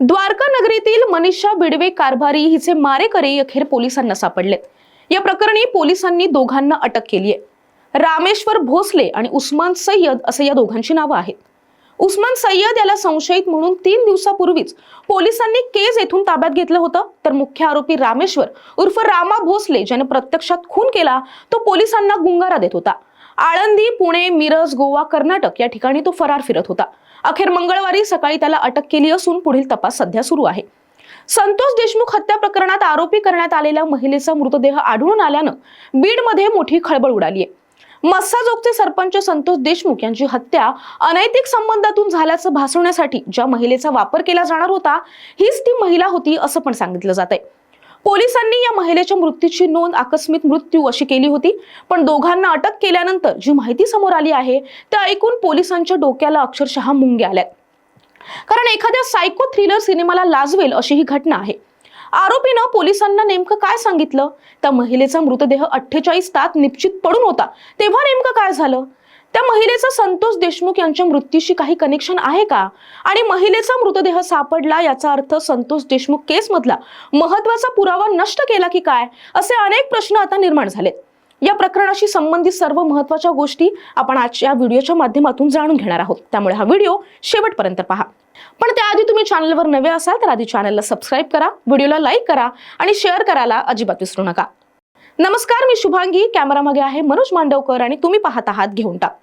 द्वारका नगरीतील मनीषा बिडवे कारभारी हिचे मारेकरी अखेर पोलिसांना सापडलेत या प्रकरणी पोलिसांनी दोघांना अटक केली आहे रामेश्वर भोसले आणि उस्मान सय्यद असे या दोघांची नावं आहेत. उस्मान सय्यद याला संशयित म्हणून तीन दिवसापूर्वीच पोलिसांनी केज येथून ताब्यात घेतलं होतं. तर मुख्य आरोपी रामेश्वर उर्फ रामा भोसले ज्याने प्रत्यक्षात खून केला तो पोलिसांना गुंगारा देत होता. आळंदी पुणे मिरज गोवा कर्नाटक या ठिकाणी तो फरार फिरत होता. अखेर मंगळवारी सकाळी त्याला अटक केली असून पुढील तपास सध्या सुरू आहे. संतोष देशमुख हत्या प्रकरणात आरोपी करण्यात आलेल्या महिलेचा मृतदेह आढळून आल्यानं बीडमध्ये मोठी खळबळ उडाली आहे मस्साजोगचे सरपंच संतोष देशमुख यांची हत्या अनैतिक संबंधातून झाल्याचं भासवण्यासाठी ज्या महिलेचा वापर केला जाणार होता हीच ती महिला होती असं पण सांगितलं जात आहे पोलिसांनी या महिलेच्या मृत्यूची नोंद आकस्मिक मृत्यू अशी केली होती. पण दोघांना अटक केल्यानंतर जी माहिती समोर आली आहे ते ऐकून पोलिसांच्या डोक्याला अक्षरशः मुंग्या आल्यात कारण एखाद्या सायको थ्रिलर सिनेमाला लाजवेल अशी ही घटना आहे. आरोपीनं पोलिसांना नेमकं काय सांगितलं? त्या महिलेचा मृतदेह अठ्ठेचाळीस तास निश्चित पडून होता. तेव्हा नेमकं काय झालं? त्या महिलेचा संतोष देशमुख यांच्या मृत्यूशी काही कनेक्शन आहे का? आणि महिलेचा मृतदेह सापडला याचा अर्थ संतोष देशमुख केसमधला महत्त्वाचा पुरावा नष्ट केला की काय? असे अनेक प्रश्न आता निर्माण झालेत. या प्रकरणाशी संबंधित सर्व महत्त्वाच्या गोष्टी आपण आजच्या व्हिडिओच्या माध्यमातून जाणून घेणार आहोत. त्यामुळे हा व्हिडिओ शेवटपर्यंत पहा. पण त्याआधी तुम्ही चॅनलवर नवे असाल तर आधी चॅनलला सबस्क्राईब करा व्हिडिओला लाईक करा आणि शेअर करायला अजिबात विसरू नका. नमस्कार मी शुभांगी. कॅमेरामध्ये आहे मनोज मांडवकर आणि तुम्ही पाहत आहात घेऊन टाक.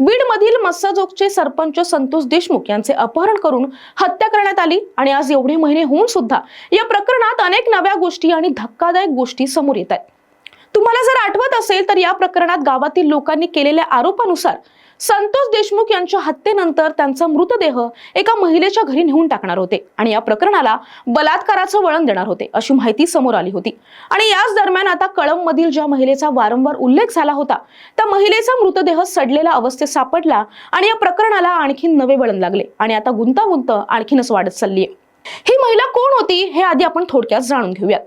बीडमधील मस्साजोगचे सरपंच संतोष देशमुख यांचे अपहरण करून हत्या करण्यात आली आणि आज एवढे महिने होऊन सुद्धा या प्रकरणात अनेक नव्या गोष्टी आणि धक्कादायक गोष्टी समोर येत आहेत. तुम्हाला जर आठवत असेल तर या प्रकरणात गावातील लोकांनी केलेल्या आरोपानुसार संतोष देशमुख यांच्या हत्येनंतर त्यांचा मृतदेह एका महिलेच्या घरी नेऊन टाकणार होते आणि या प्रकरणाला बलात्काराचं वळण देणार होते अशी माहिती समोर आली होती. आणि याच दरम्यान आता कळंब मधील ज्या महिलेचा वारंवार उल्लेख झाला होता त्या महिलेचा मृतदेह सडलेल्या अवस्थेत सापडला आणि या प्रकरणाला आणखीन नवे वळण लागले आणि आता गुंतागुंत आणखीनच वाढत चालली आहे ही महिला कोण होती हे आधी आपण थोडक्यात जाणून घेऊयात.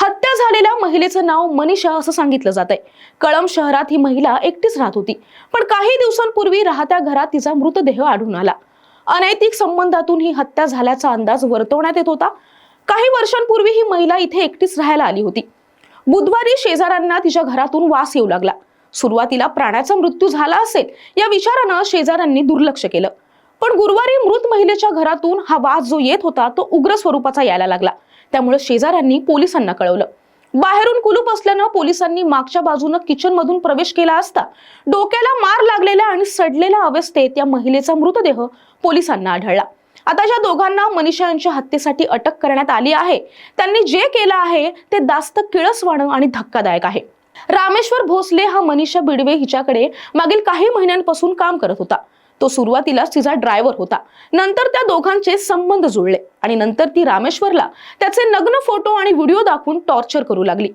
हत्या झालेल्या महिलेचं नाव मनीषा असं सांगितलं जात आहे कळम शहरात ही महिला एकटीच राहत होती. पण काही दिवसांपूर्वी राहत्या घरात तिचा मृतदेह आढळून आला. अनैतिक संबंधातून ही हत्या झाल्याचा अंदाज वर्तवण्यात येत होता. काही वर्षांपूर्वी ही महिला इथे एकटीच राहायला आली होती. बुधवारी शेजाऱ्यांना तिच्या घरातून वास येऊ लागला. सुरुवातीला प्राण्याचा मृत्यू झाला असेल या विचारानं शेजाऱ्यांनी दुर्लक्ष केलं. पण गुरुवारी मृत महिलेच्या घरातून हा वास जो येत होता तो उग्र स्वरूपाचा यायला लागला. त्यामुळे शेजाऱ्यांनी पोलिसांना कळवलं. बाहेरून कुलूप असल्यानं पोलिसांनी मागच्या बाजूनं किचन मधून प्रवेश केला असता डोक्याला मार लागलेल्या आणि सडलेल्या अवस्थेत या महिलेचा मृतदेह पोलिसांना आढळला. आता ज्या दोघांना मनीषा यांच्या हत्येसाठी अटक करण्यात आली आहे त्यांनी जे केलं आहे ते दास्त किळसवाणं आणि धक्कादायक आहे. रामेश्वर भोसले हा मनीषा बिडवे हिच्याकडे मागील काही महिन्यांपासून काम करत होता. तो सुरुवातीलाच तिचा ड्रायव्हर होता. नंतर त्या दोघांचे संबंध जुळले आणि नंतर ती रामेश्वरला त्याचे नग्न फोटो आणि व्हिडिओ दाखवून टॉर्चर करू लागली.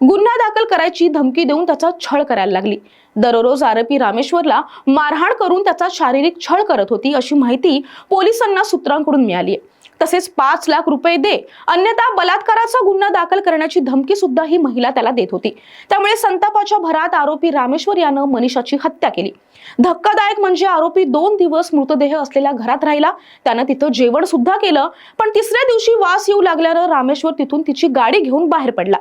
गुन्हा दाखल करायची धमकी देऊन त्याचा छळ करायला लागली. दररोज आरोपी रामेश्वरला मारहाण करून त्याचा शारीरिक छळ करत होती अशी माहिती पोलिसांना सूत्रांकडून मिळाली आहे तसेच पाच लाख रुपये दे. अन्यथा बलात्काराचा गुन्हा दाखल करण्याची धमकी सुद्धा ही महिला त्याला देत होती. त्यामुळे संतापाच्या भरात आरोपी रामेश्वर यानं मनीषाची हत्या केली. धक्कादायक म्हणजे आरोपी दोन दिवस मृतदेह असलेल्या घरात राहिला. त्यानं तिथं जेवण सुद्धा केलं. पण तिसऱ्या दिवशी वास येऊ लागल्यानं रामेश्वर तिथून तिची गाडी घेऊन बाहेर पडला.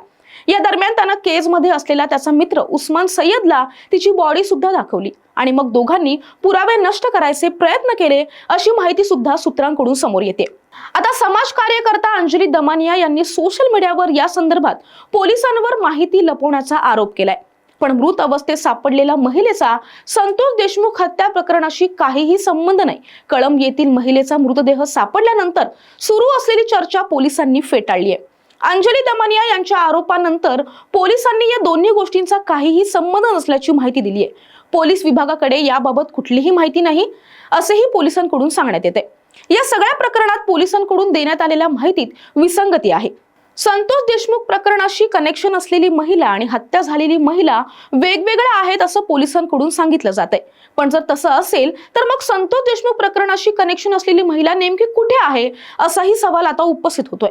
या दरम्यान त्यानं केजमध्ये असलेला त्याचा मित्र उस्मान सय्यदला तिची बॉडी सुद्धा दाखवली. आणि मग दोघांनी पुरावे नष्ट करायचे प्रयत्न केले अशी माहिती सुद्धा सूत्रांकडून समोर येते. आता समाज कार्यकर्ता अंजली दमानिया यांनी सोशल मीडियावर या संदर्भात पोलिसांवर माहिती लपवण्याचा आरोप केलाय. पण मृत अवस्थेत सापडलेल्या महिलेचा संतोष देशमुख हत्या प्रकरणाशी काहीही संबंध नाही. कळंब येथील महिलेचा मृतदेह सापडल्यानंतर सुरू असलेली चर्चा पोलिसांनी फेटाळली आहे. अंजली दमानिया यांच्या आरोपानंतर पोलिसांनी या दोन्ही गोष्टींचा काहीही संबंध नसल्याची माहिती दिली आहे. पोलीस विभागाकडे याबाबत कुठलीही माहिती नाही असेही पोलिसांकडून सांगण्यात येते. या सगळ्या प्रकरणात पोलिसांकडून देण्यात आलेल्या माहितीत विसंगती आहे. संतोष देशमुख प्रकरणाशी कनेक्शन असलेली महिला आणि हत्या झालेली महिला वेगवेगळ्या आहेत असं पोलिसांकडून सांगितलं जात आहे पण जर तसं असेल तर मग संतोष देशमुख प्रकरणाशी कनेक्शन असलेली महिला नेमकी कुठे आहे असाही सवाल आता उपस्थित होतोय.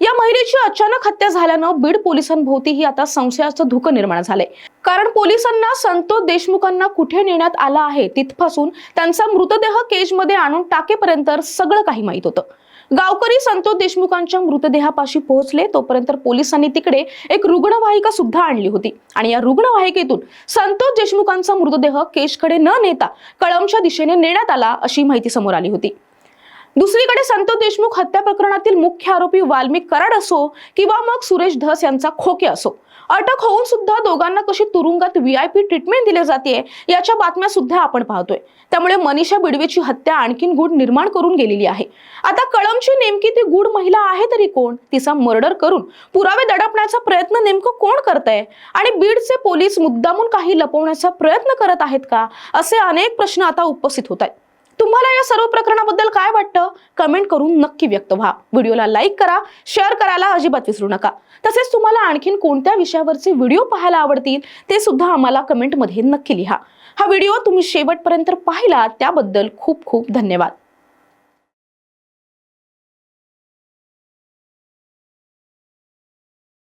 या महिलेची अचानक हत्या झाल्यानं बीड पोलिसांभोवतीही आता संशयाचं धुकं निर्माण झालंय. कारण पोलिसांना संतोष देशमुखांना कुठे नेण्यात आला आहे तिथपासून त्यांचा मृतदेह केजमध्ये आणून टाकेपर्यंत सगळं काही माहीत होतं. गावकरी संतोष देशमुखांच्या मृतदेहापाशी पोहोचले तोपर्यंत पोलिसांनी तिकडे एक रुग्णवाहिका सुद्धा आणली होती. आणि या रुग्णवाहिकेतून संतोष देशमुखांचा मृतदेह केशकडे न नेता कळमच्या दिशेने नेण्यात आला अशी माहिती समोर आली होती. दुसरीकडे संतोष देशमुख हत्या प्रकरणातील मुख्य आरोपी वाल्मिक कराड असो किंवा मग सुरेश धस यांचा खोके असो. अटक होऊन सुद्धा दोघांना कशी तुरुंगात व्हीआयपी ट्रीटमेंट दिली जाते याच्या बातम्या सुद्धा आपण पाहतोय. त्यामुळे मनीषा बिडवेची हत्या आणखीन गूढ निर्माण करून गेलेली आहे. आता कळमची नेमकी ती गूढ महिला आहे तरी कोण? तिचा मर्डर करून पुरावे दडपण्याचा प्रयत्न नेमकं कोण करत आहे आणि बीडचे पोलीस मुद्दामून काही लपवण्याचा प्रयत्न करत आहेत का? असे अनेक प्रश्न आता उपस्थित होत आहेत. तुम्हाला या सर्व प्रकरणाबद्दल काय वाटतं? कमेंट करून नक्की व्यक्त व्हा. व्हिडिओला लाईक करा शेअर करायला अजिबात विसरू नका. तसेच तुम्हाला आणखीन कोणत्या विषयावरचे व्हिडिओ पाहायला आवडतील ते सुद्धा आम्हाला कमेंटमध्ये नक्की लिहा. हा व्हिडिओ तुम्ही शेवटपर्यंत पाहिला त्याबद्दल खूप खूप धन्यवाद.